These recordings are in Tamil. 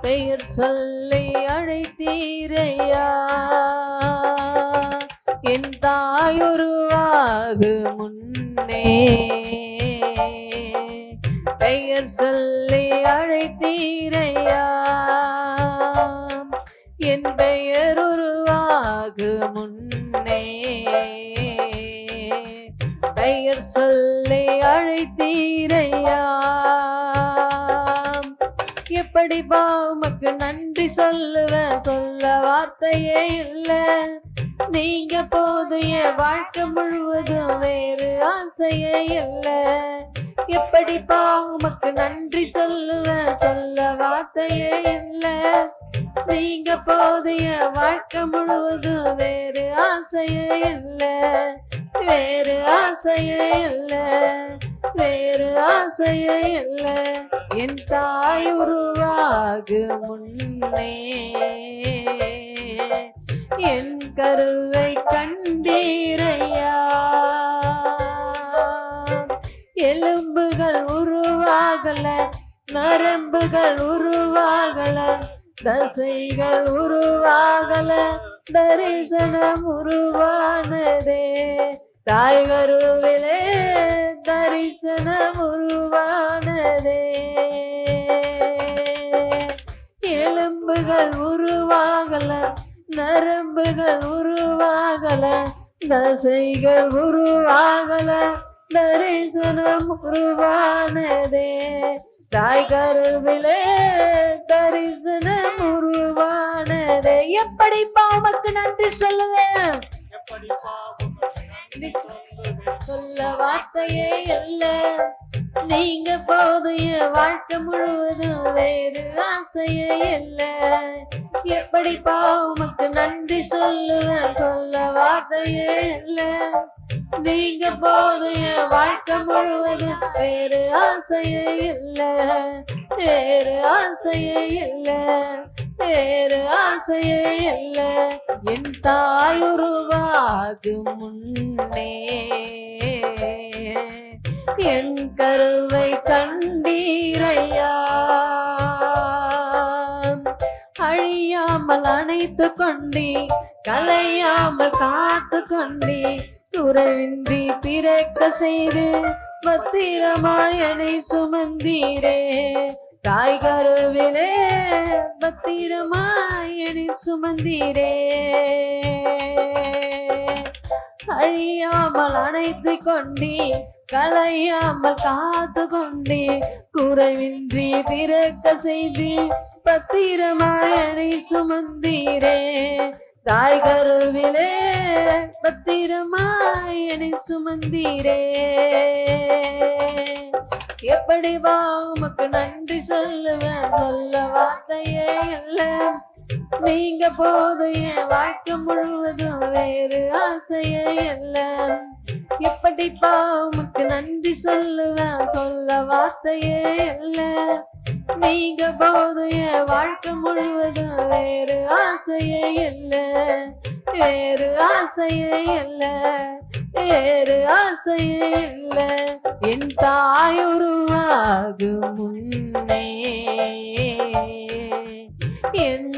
பெயர் சொல்லி அழைத்தீரையா? என் தாயுருவாகு முன்னே. பெயர் சொல்லி அழைத்தீரையா? என் பெயர் உருவாகு முன்னே. பெயர் சொல்லி எப்படி உமக்கு நன்றி சொல்லுவேன் சொல்ல வார்த்தையே இல்ல. நீங்க போது என் வாழ்க்கை முழுவதும் வேறு ஆசையே இல்ல. எப்படி உமக்கு நன்றி சொல்லுவேன் சொல்ல வார்த்தையே இல்ல. நீங்க போது என் வாழ்க்கை முழுவதும் வேறு ஆசையே இல்ல. வேறு ஆசையே இல்லை. வேறு ஆசைய இல்லை. என் தாய் உருவாகு முன்னே. என் கருவை கண்டீரையா. எலும்புகள் உருவாகல நரம்புகள் உருவாகல தசைகள் உருவாகல தரிசனம் உருவானதே. தாய் கருவிலே எலும்புகள் உருவாகல நரம்புகள் உருவாகல தசைகள் உருவாகல தரிசனம் உருவானதே. தாய் கருவிலே தரிசனம் உருவானதே. எப்படி பாவம் நன்றி சொல்லுவேன்? சொல்ல வார்த்தையே இல்ல. நீங்க போது என் வாழ்க்கை முழுவதும் வேறு ஆசைய இல்ல. எப்படி உமக்கு நன்றி சொல்லுவேன் சொல்ல வார்த்தையே இல்ல. நீங்க போது என் வாழ்க்கை முழுவதும் வேறு ஆசையே இல்ல. வேறு ஆசையே இல்ல. வேறு ஆசையே இல்ல. என் தாய் முன்னே என் கருவை கண்டீரையா? அழியாமல் அணைத்து கொண்டே கலையாமல் காத்து கொண்டே துறவின்றி பிறக்க செய்து பத்திரமாயனை சுமந்தீரே. தாய் கருவிலே பத்திரமாயனை சுமந்தீரே. அழியாமல் அணைத்து கொண்டே கலையாமல் காத்து கொண்டே குறைவின்றி பிறக்க செய்தி பத்திரமாயனை சுமந்தீரே. தாய் கருவிலே பத்திரமாயனை சுமந்தீரே. எப்படி வா உமக்கு நன்றி சொல்லுவேன் சொல்ல வார்த்தையே இல்லை. நீங்க போது என் வாழ்க்கை முழுவதும் வேறு ஆசைய இல்ல. எப்படிப்பா உமக்கு நன்றி சொல்லுவேன் சொல்ல வார்த்தையே இல்ல. நீங்க போது என் வாழ்க்கை முழுவதும் வேறு ஆசையே இல்ல. வேறு ஆசையே இல்ல. வேறு ஆசையே இல்ல. என் தாய் உருவாகும் முன்னே என்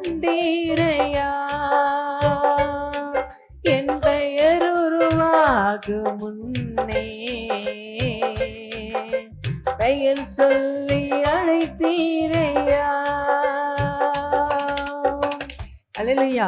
பெயர் சொல்லி அழைத்தீரையா. அலையா